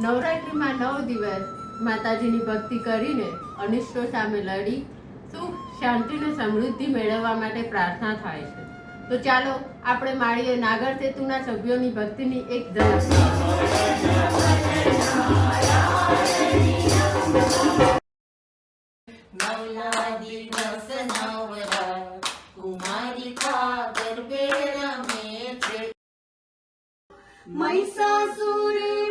નવરાત્રિમાં નવ દિવસ માતાજીની ભક્તિ કરીને અનિષ્ટો સામે લડી, સુખ, શાંતિ અને સમૃદ્ધિ મેળવવા માટે પ્રાર્થના થાય છે. તો ચાલો, આપણે માળીએ નાગર સેતુના સભ્યોની ભક્તિની એક ઝલક. महिषासुरे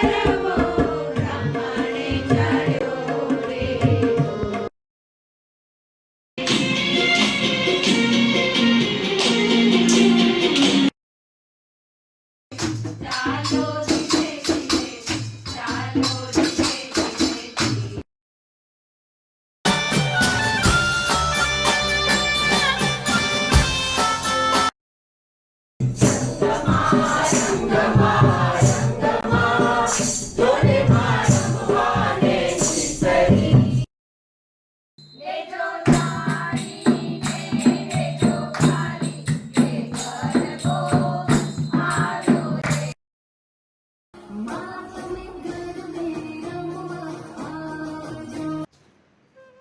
Hallelujah.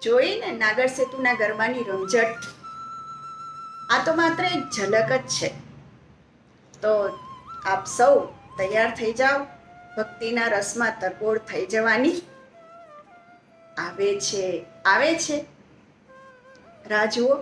જોઈને નાગર સેતુના ગરબાની રમઝટ. આ તો માત્ર એક ઝલક જ છે. તો આપ સૌ તૈયાર થઈ જાઓ. ભક્તિના રસમાં તરબોળ થઈ જવાની. આવે છે આવે છે. રાહ જુઓ.